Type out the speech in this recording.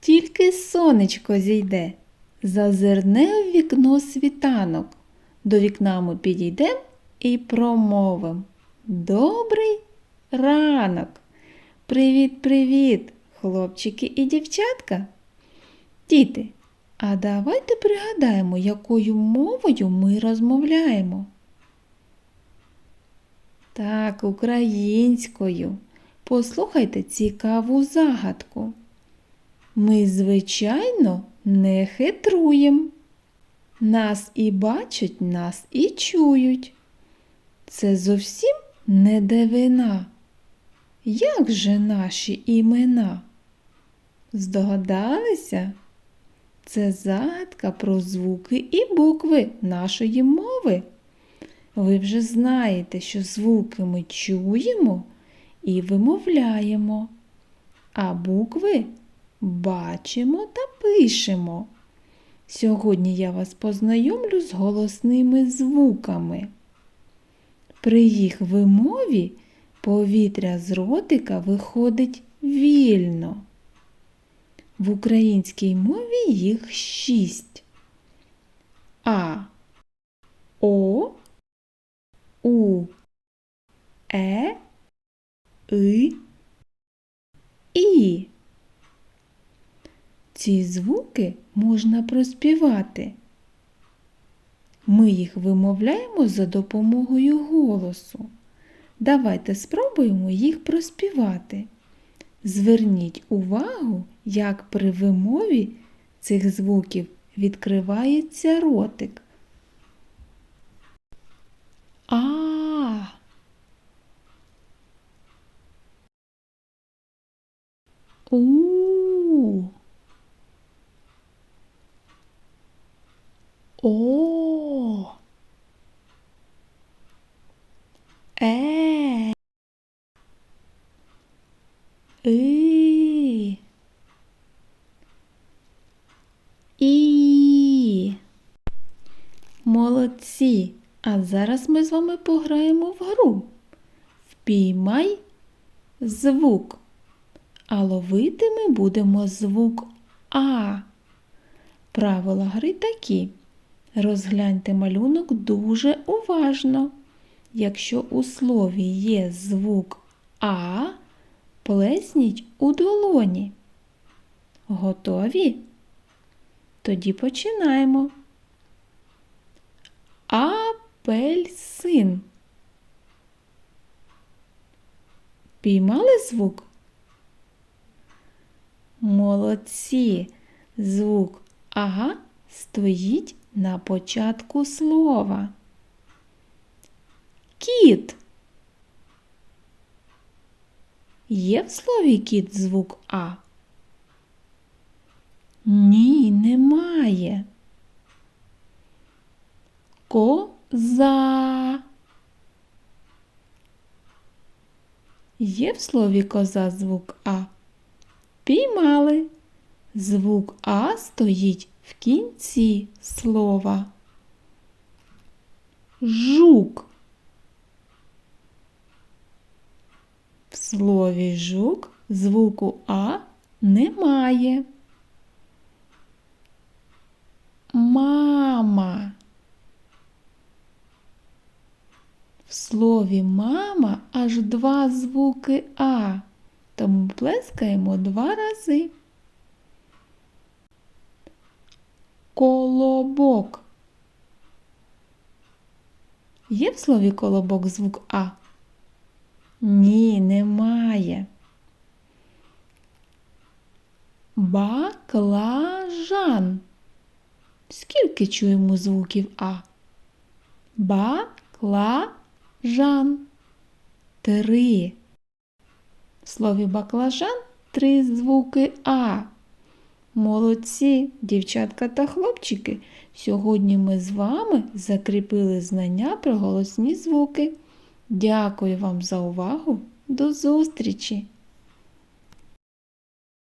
Тільки сонечко зійде, зазирне в вікно світанок. До вікна ми підійдем і промовим. Добрий ранок! Привіт-привіт, хлопчики і дівчатка. Діти, а давайте пригадаємо, якою мовою ми розмовляємо. Так, українською. Послухайте цікаву загадку. Ми, звичайно, не хитруєм. Нас і бачать, нас і чують. Це зовсім не дивина. Як же наші імена? Здогадалися? Це загадка про звуки і букви нашої мови. Ви вже знаєте, що звуки ми чуємо і вимовляємо, а букви бачимо та пишемо. Сьогодні я вас познайомлю з голосними звуками. При їх вимові повітря з ротика виходить вільно. В українській мові їх шість. А, О, У, Е, И. Ці звуки можна проспівати. Ми їх вимовляємо за допомогою голосу. Давайте спробуємо їх проспівати. Зверніть увагу, як при вимові цих звуків відкривається ротик. А. У. О. Е. И. І. Молодці! А зараз ми з вами пограємо в гру. Впіймай звук. А ловити ми будемо звук А. Правила гри такі. Розгляньте малюнок дуже уважно. Якщо у слові є звук А, плесніть у долоні. Готові? Тоді починаємо. Апельсин. Піймали звук? Молодці. Звук А стоїть на початку слова. Кіт. Є в слові кіт звук А? Ні, немає. Коза. Є в слові коза звук А? Піймали. Звук А стоїть в кінці слова. Жук. В слові жук звуку А немає. Мама. В слові мама аж два звуки А, тому плескаємо два рази. Колобок. Є в слові колобок звук А? Ні, немає. Баклажан. Скільки чуємо звуків А? Баклажан. Три. В слові баклажан три звуки А. Молодці, дівчатка та хлопчики. Сьогодні ми з вами закріпили знання про голосні звуки. Дякую вам за увагу. До зустрічі!